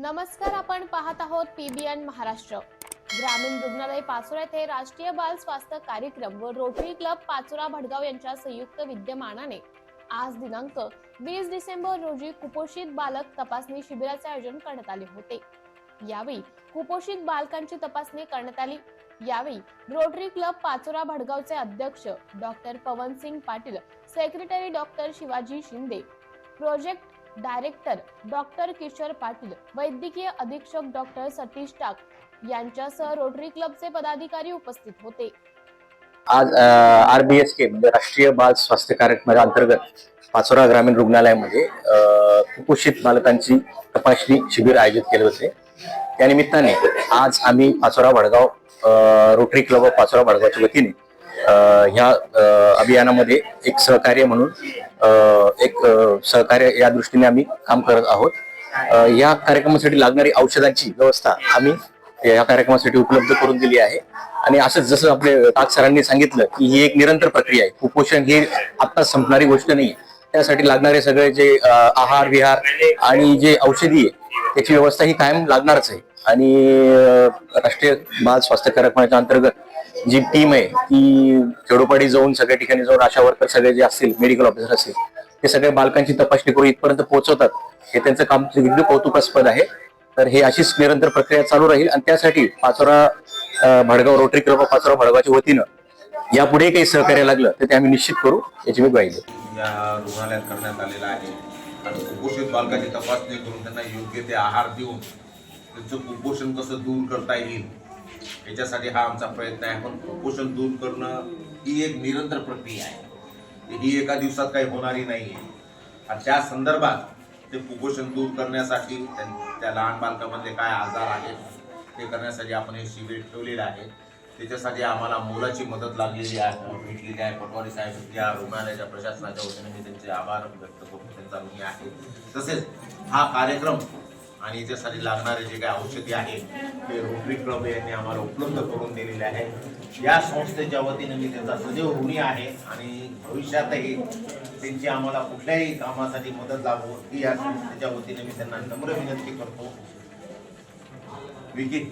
नमस्कार आपण पाहत आहोत पीबीएन महाराष्ट्र. ग्रामीण रुग्णालय पाचोरा येथे राष्ट्रीय बाल स्वास्थ्य कार्यक्रम व रोटरी क्लब पाचोरा भडगाव यांच्या संयुक्त विद्यमानाने आज दिनांक वीस डिसेंबर रोजी कुपोषित बालक तपासणी शिबिराचे आयोजन करण्यात आले होते. यावेळी कुपोषित बालकांची तपासणी करण्यात आली. यावेळी रोटरी क्लब पाचोरा भडगावचे अध्यक्ष doctor Pawan Singh Patil secretary doctor Shivaji Shinde project director doctor Kishor Patil वैद्यकीय अधीक्षक डॉक्टर सतीश टाक यांच्यासह रोटरी क्लबचे पदाधिकारी उपस्थित होते. आज आर बी एस के म्हणजे राष्ट्रीय बाल स्वास्थ्य कार्यक्रमाच्या अंतर्गत पाचोरा ग्रामीण रुग्णालयामध्ये कुपोषित बालकांची तपासणी शिबिर आयोजित केले होते. त्यानिमित्ताने आज आम्ही Pachora Vadgaon rotary club of Pachora वडगावच्या वतीने ह्या अभियानामध्ये एक सहकार्य म्हणून एक सहकार्य या दृष्टीने आम्ही काम करत आहोत. या कार्यक्रमासाठी लागणारी औषधांची व्यवस्था आम्ही या कार्यक्रमासाठी उपलब्ध करून दिली आहे. आणि असंच जसं आपले ताक सरांनी सांगितलं की ही एक निरंतर प्रक्रिया आहे. कुपोषण ही आता संपणारी गोष्ट नाही त्यासाठी लागणारे सगळे जे आहार विहार आणि जे औषधी आहे त्याची व्यवस्था ही कायम लागणारच आहे. आणि राष्ट्रीय बाल स्वास्थ्य कार्यक्रमाच्या अंतर्गत जी टीम आहे ती खेडोपाडी जाऊन सगळ्या ठिकाणी जाऊन आशा वर्कर सगळे जे असतील मेडिकल ऑफिसर असतील ते सगळ्या बालकांची तपासणी करून इथपर्यंत पोहोचवतात. हे त्यांचं काम अगदी कौतुकास्पद आहे. तर हे अशीच निरंतर प्रक्रिया चालू राहील आणि त्यासाठी पाचोरा भडगाव रोटरी क्लब पाचोरा भडगावच्या वतीनं यापुढे काही सहकार्य लागलं तर ते आम्ही निश्चित करू याची मी ग्वाही या रुग्णालयात करण्यात आलेला आहे. आणि कुपोषित बालकाची तपासणी करून त्यांना योग्य ते आहार देऊन त्यांचं कुपोषण कसं दूर करता येईल याच्यासाठी हा आमचा प्रयत्न आहे. पण कुपोषण दूर करणं ही एक निरंतर प्रक्रिया आहे. ही एका दिवसात काही होणारी नाही आहे आणि त्या संदर्भात ते कुपोषण दूर करण्यासाठी त्या लहान बालकामध्ये काय आजार आहेत ते करण्यासाठी आपण हे शिबिर ठेवलेलं आहे. त्याच्यासाठी आम्हाला मोलाची मदत लागलेली आहे. भेटलेली आहे. पटवारी साहेब या रुग्णालयाच्या प्रशासनाच्या वतीने मी त्यांचे आभार व्यक्त करून त्यांचा ऋणी आहे. तसेच हा कार्यक्रम आणि याच्यासाठी लागणारे जे काही औषधी आहेत ते रोटरी क्लब यांनी आम्हाला उपलब्ध करून दिलेले आहे. या संस्थेच्या वतीने मी त्यांचा सदैव ऋणी आहे आणि भविष्यातही त्यांची आम्हाला कुठल्याही कामासाठी मदत लागू ही या संस्थेच्या वतीने मी त्यांना नम्र विनंती करतो. विकी.